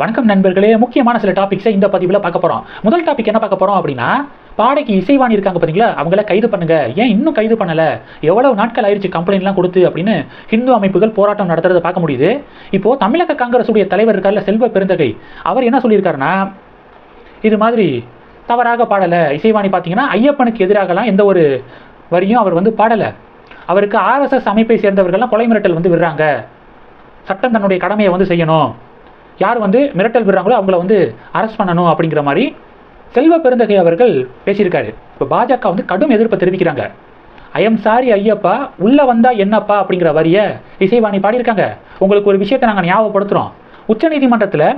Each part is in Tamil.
வணக்கம் நண்பர்களே. முக்கியமான சில டாபிக்ஸை இந்த பதிவில் பார்க்க போகிறோம் முதல் டாபிக் என்ன பார்க்க போகிறோம் அப்படின்னா பாடைக்கு இசைவாணி இருக்காங்க பார்த்தீங்களா அவங்கள கைது பண்ணுங்க. ஏன் இன்னும் கைது பண்ணலை? எவ்வளவு நாட்கள் ஆயிடுச்சு கம்ப்ளைண்ட்லாம் கொடுத்து அப்படின்னு ஹிந்து அமைப்புகள் போராட்டம் நடத்துறதை பார்க்க முடியுது. இப்போது தமிழக காங்கிரஸுடைய தலைவர் இருக்கார்ல செல்வ பெருந்தகை. அவர் என்ன சொல்லியிருக்காருன்னா இது மாதிரி தவறாக பாடலை. இசைவாணி பார்த்தீங்கன்னா ஐயப்பனுக்கு எதிராகலாம் எந்த ஒரு வரியும் அவர் வந்து பாடலை. அவருக்கு ஆர்எஸ்எஸ் அமைப்பை சேர்ந்தவர்கள்லாம் கொலை மிரட்டல் வந்து விடுறாங்க. சட்டம் தன்னுடைய கடமையை வந்து செய்யணும். யார் வந்து மிரட்டல் விடுறாங்களோ அவங்கள வந்து அரெஸ்ட் பண்ணணும் அப்படிங்கிற மாதிரி செல்வ பெருந்தகை அவர்கள் பேசியிருக்காரு. இப்போ பாஜக வந்து கடும் எதிர்ப்பை தெரிவிக்கிறாங்க. ஐஎம் சாரி ஐயப்பா உள்ளே வந்தால் என்னப்பா? அப்படிங்கிற வரியை இசைவாணி பாடியிருக்காங்க. உங்களுக்கு ஒரு விஷயத்தை நாங்கள் ஞாபகப்படுத்துகிறோம் உச்சநீதிமன்றத்தில்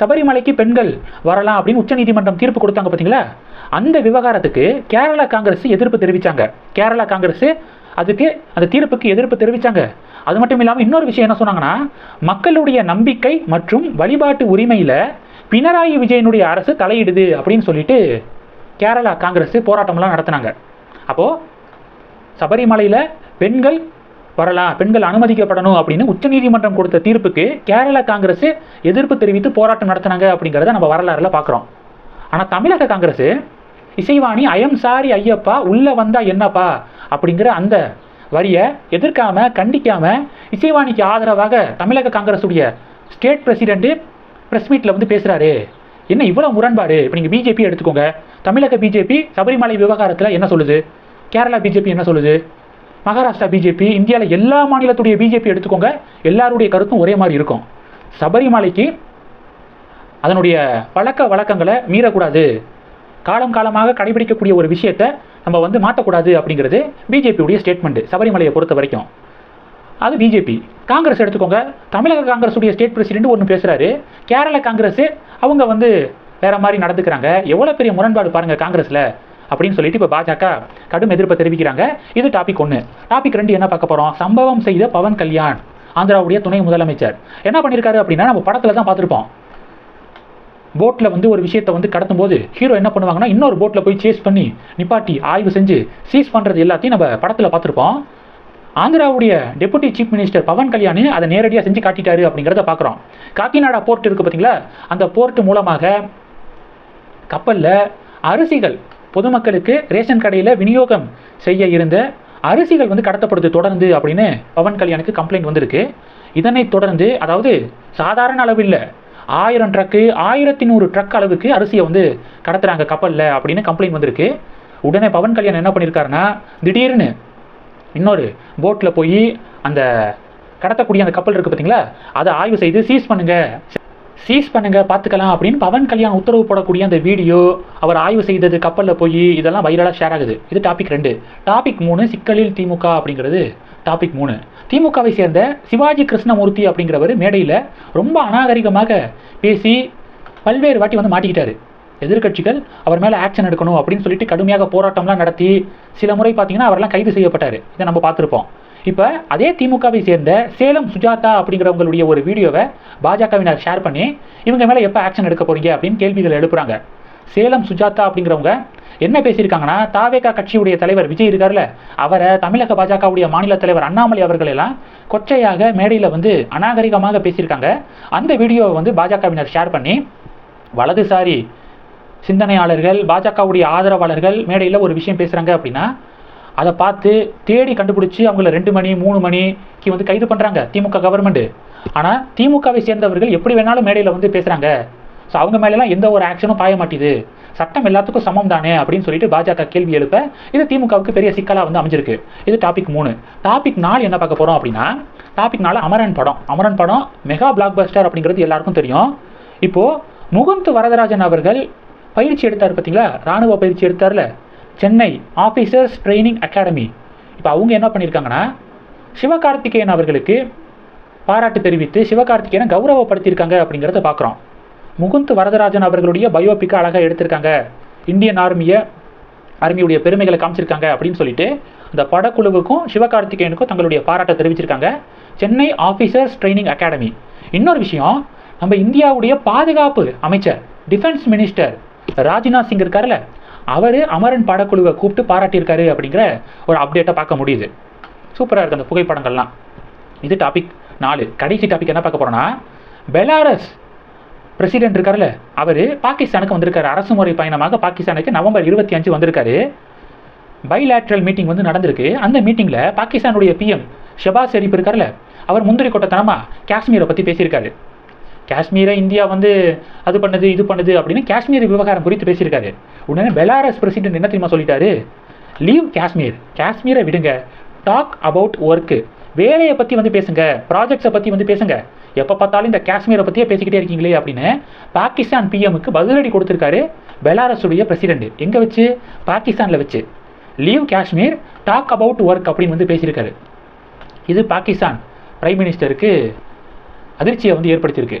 சபரிமலைக்கு பெண்கள் வரலாம் அப்படின்னு உச்சநீதிமன்றம் தீர்ப்பு கொடுத்தாங்க பார்த்தீங்களா அந்த விவகாரத்துக்கு கேரளா காங்கிரஸ் எதிர்ப்பு தெரிவித்தாங்க கேரளா காங்கிரஸ் அதுக்கு அந்த தீர்ப்புக்கு எதிர்ப்பு தெரிவித்தாங்க அது மட்டும் இல்லாமல் இன்னொரு விஷயம் என்ன சொன்னாங்கன்னா மக்களுடைய நம்பிக்கை மற்றும் வழிபாட்டு உரிமையில் பினராயி விஜயனுடைய அரசு தலையிடுது அப்படின்னு சொல்லிட்டு கேரளா காங்கிரஸ் போராட்டம்லாம் நடத்தினாங்க. அப்போது சபரிமலையில் பெண்கள் வரலாம் பெண்கள் அனுமதிக்கப்படணும் அப்படின்னு உச்சநீதிமன்றம் கொடுத்த தீர்ப்புக்கு கேரளா காங்கிரஸ் எதிர்ப்பு தெரிவித்து போராட்டம் நடத்தினாங்க அப்படிங்கிறத நம்ம வரலாறுல பார்க்குறோம் ஆனால் தமிழக Congress Isaivani I am sorry Ayyappa உள்ளே வந்தால் என்னப்பா? அப்படிங்கிற அந்த வரியை எதிர்க்காம கண்டிக்காம இசைவாணிக்கு ஆதரவாக தமிழக காங்கிரஸுடைய ஸ்டேட் பிரசிடென்ட்டு ப்ரெஸ் மீட்டில் வந்து பேசுகிறாரு என்ன இவ்வளோ முரண்பாடு? இப்போ நீங்கள் பிஜேபி எடுத்துக்கோங்க. தமிழக பிஜேபி சபரிமலை விவகாரத்தில் என்ன சொல்லுது? கேரளா பிஜேபி என்ன சொல்லுது? மகாராஷ்டிரா பிஜேபி இந்தியாவில் எல்லா மாநிலத்துடைய பிஜேபி எடுத்துக்கோங்க. எல்லாருடைய கருத்தும் ஒரே மாதிரி இருக்கும். சபரிமலைக்கு அதனுடைய பழக்க வழக்கங்களை மீறக்கூடாது. காலம் காலமாக கடைபிடிக்கக்கூடிய ஒரு விஷயத்தை நம்ம வந்து மாற்றக்கூடாது அப்படிங்கிறது பிஜேபியுடைய ஸ்டேட்மெண்ட் சபரிமலையை பொறுத்த வரைக்கும். அது பிஜேபி. காங்கிரஸ் எடுத்துக்கோங்க. தமிழக காங்கிரஸுடைய ஸ்டேட் பிரசிடென்ட் ஒன்று பேசுகிறாரு கேரள காங்கிரஸ் அவங்க வந்து வேற மாதிரி நடந்துக்கிறாங்க. எவ்வளோ பெரிய முரண்பாடு பாருங்கள் காங்கிரஸில் அப்படின்னு சொல்லிட்டு இப்போ பாஜக கடும் எதிர்ப்பை தெரிவிக்கிறாங்க. இது டாபிக் ஒன்று டாபிக் ரெண்டு என்ன பார்க்க போகிறோம் சம்பவம் செய்த பவன் கல்யாண் ஆந்திராவுடைய துணை முதலமைச்சர். என்ன பண்ணியிருக்காரு அப்படின்னா நம்ம படத்தில் தான் பார்த்துருப்போம். போட்டில் வந்து ஒரு விஷயத்தை வந்து கடத்தும் போது ஹீரோ என்ன பண்ணுவாங்கன்னா இன்னொரு போட்டில் போய் சேஸ் பண்ணி நிப்பாட்டி ஆய்வு செஞ்சு சீஸ் பண்ணுறது எல்லாத்தையும் நம்ம படத்தில் பார்த்துருப்போம். ஆந்திராவுடைய deputy chief minister Pawan Kalyani அதை நேரடியாக செஞ்சு காட்டிட்டாரு அப்படிங்கிறத பார்க்குறோம். காக்கிநாடா போர்ட் இருக்குது பார்த்தீங்களா? அந்த போர்ட் மூலமாக கப்பலில் அரிசிகள் பொதுமக்களுக்கு ரேஷன் கடையில் விநியோகம் செய்ய இருந்த அரிசிகள் வந்து கடத்தப்படுது தொடர்ந்து அப்படின்னு பவன் கல்யாணுக்கு கம்ப்ளைண்ட் வந்திருக்கு. இதனை தொடர்ந்து அதாவது சாதாரண அளவில் ஆயிரம் ட்ரக்கு ஆயிரத்தி நூறு ட்ரக் அளவுக்கு அரிசியை வந்து கடத்துறாங்க கப்பலில் அப்படின்னு கம்ப்ளைண்ட் வந்திருக்கு. உடனே பவன் கல்யாண் என்ன பண்ணியிருக்காருன்னா திடீர்னு இன்னொரு போட்டில் போய் அந்த கடத்தக்கூடிய அந்த கப்பல் இருக்குது பார்த்தீங்களா அதை ஆய்வு செய்து சீஸ் பண்ணுங்கள் சீஸ் பண்ணுங்க பார்த்துக்கலாம் அப்படின்னு பவன் கல்யாண் உத்தரவு போடக்கூடிய அந்த வீடியோ அவர் ஆய்வு செய்தது கப்பலில் போய் இதெல்லாம் வைரலாக ஷேர் ஆகுது. இது டாபிக் ரெண்டு. டாபிக் மூணு சிக்கலில் திமுக அப்படிங்கிறது. டாபிக் மூணு. திமுகவை சேர்ந்த சிவாஜி கிருஷ்ணமூர்த்தி அப்படிங்கிறவர் மேடையில் ரொம்ப அநாகரிகமாக பேசி பல்வேறு வாட்டி வந்து மாட்டிக்கிட்டாரு. எதிர்க்கட்சிகள் அவர் மேலே ஆக்ஷன் எடுக்கணும் அப்படின்னு சொல்லிட்டு கடுமையாக போராட்டம்லாம் நடத்தி சில முறை பார்த்தீங்கன்னா அவரெல்லாம் கைது செய்யப்பட்டார். இதை நம்ம பார்த்துருப்போம். இப்போ அதே திமுகவை சேர்ந்த சேலம் சுஜாதா அப்படிங்கிறவங்களுடைய ஒரு வீடியோவை பாஜகவினர் ஷேர் பண்ணி இவங்க மேலே எப்போ ஆக்ஷன் எடுக்க போகிறீங்க அப்படின்னு கேள்விகள் எழுப்புறாங்க. சேலம் சுஜாதா அப்படிங்கிறவங்க என்ன பேசியிருக்காங்கன்னா தாவேகா கட்சியுடைய தலைவர் விஜய் இருக்கார்ல அவரை தமிழக பாஜகவுடைய மாநில தலைவர் அண்ணாமலை அவர்கள் எல்லாம் கொச்சையாக மேடையில் வந்து அநாகரிகமாக பேசியிருக்காங்க. அந்த வீடியோவை வந்து பாஜகவினர் ஷேர் பண்ணி வலதுசாரி சிந்தனையாளர்கள் பாஜகவுடைய ஆதரவாளர்கள் மேடையில் ஒரு விஷயம் பேசுகிறாங்க அப்படின்னா அதை பார்த்து தேடி கண்டுபிடிச்சி அவங்கள ரெண்டு மணி மூணு மணிக்கு வந்து கைது பண்ணுறாங்க திமுக கவர்மெண்ட்டு ஆனால் திமுகவை சேர்ந்தவர்கள் எப்படி வேணாலும் மேடையில் வந்து பேசுகிறாங்க ஸோ அவங்க மேலெலாம் எந்த ஒரு ஆக்ஷனும் பாய மாட்டேது. சட்டம் எல்லாத்துக்கும் சமம் தானே அப்படின்னு சொல்லிட்டு பாஜக கேள்வி எழுப்ப இது திமுகவுக்கு பெரிய சிக்கலாக வந்து அமைஞ்சிருக்கு. இது டாபிக் மூணு. டாபிக் நாலு என்ன பார்க்க போகிறோம் அப்படின்னா டாபிக் நாலு அமரன் படம். அமரன் படம் மெகா பிளாக் பஸ்டர் அப்படிங்கிறது எல்லாருக்கும் தெரியும். இப்போது முகுந்த் வரதராஜன் அவர்கள் பயிற்சி எடுத்தார் பார்த்தீங்களா? ராணுவ பயிற்சி எடுத்தார்ல. சென்னை ஆஃபீஸர்ஸ் ட்ரைனிங் அகாடமி இப்போ அவங்க என்ன பண்ணியிருக்காங்கன்னா சிவகார்த்திகேயன் அவர்களுக்கு பாராட்டு தெரிவித்து சிவகார்த்திகேயனை கௌரவப்படுத்தியிருக்காங்க அப்படிங்கிறத பார்க்குறோம். முகுந்த் வரதராஜன் அவர்களுடைய பயோபிக்கை அழகாக எடுத்திருக்காங்க. இந்தியன் ஆர்மியை ஆர்மியுடைய பெருமைகளை காமிச்சிருக்காங்க அப்படின்னு சொல்லிட்டு அந்த படக்குழுவுக்கும் சிவகார்த்திகேயனுக்கும் தங்களுடைய பாராட்டை தெரிவிச்சிருக்காங்க. சென்னை ஆஃபீஸர்ஸ் ட்ரைனிங் அகாடமி இன்னொரு விஷயம் நம்ம இந்தியாவுடைய பாதுகாப்பு அமைச்சர் டிஃபென்ஸ் மினிஸ்டர் ராஜ்நாத் சிங் இருக்கார்ல அவர் அமரன் படக்குழுவை கூப்பிட்டு பாராட்டியிருக்காரு அப்படிங்கிற ஒரு அப்டேட்டை பார்க்க முடியுது. சூப்பராக இருக்குது அந்த புகைப்படங்கள்லாம். இது டாபிக் நாலு. கடைசி டாபிக் என்ன பார்க்க போகிறோன்னா பெலாரஸ் பிரசிடென்ட் இருக்கார்ல அவர் பாகிஸ்தானுக்கு வந்திருக்காரு. அரசு முறை பயணமாக பாகிஸ்தானுக்கு நவம்பர் இருபத்தி அஞ்சு வந்திருக்காரு. பைலேட்ரல் மீட்டிங் வந்து நடந்திருக்கு. அந்த மீட்டிங்கில் பாகிஸ்தானுடைய பிஎம் ஷபாஸ் ஷெரீப் இருக்கார்ல அவர் முந்திரி கொட்டத்தனமாக காஷ்மீரை பற்றி பேசியிருக்காரு. காஷ்மீரை இந்தியா வந்து அது பண்ணுது இது பண்ணுது அப்படின்னு காஷ்மீர் விவகாரம் குறித்து பேசியிருக்காரு. உடனே பெலாரஸ் பிரசிடென்ட் என்ன தெரியுமா சொல்லிட்டாரு? லீவ் காஷ்மீர் காஷ்மீரை விடுங்க. டாக் அபவுட் ஒர்க்கு வேலையை பற்றி வந்து பேசுங்க. ப்ராஜெக்ட்ஸை பற்றி வந்து பேசுங்க. எப்போ பார்த்தாலும் இந்த காஷ்மீரை பற்றியே பேசிக்கிட்டே இருக்கீங்களே அப்படின்னு பாகிஸ்தான் பிஎம்முக்கு பதிலடி கொடுத்துருக்காரு பெலாரஸுடைய பிரசிடென்ட் எங்கே வச்சு? பாகிஸ்தானில் வச்சு. Leave Kashmir talk about work அப்படின்னு வந்து பேசியிருக்காரு. இது பாகிஸ்தான். பிரைம் மினிஸ்டருக்கு அதிர்ச்சியை வந்து ஏற்படுத்தியிருக்கு.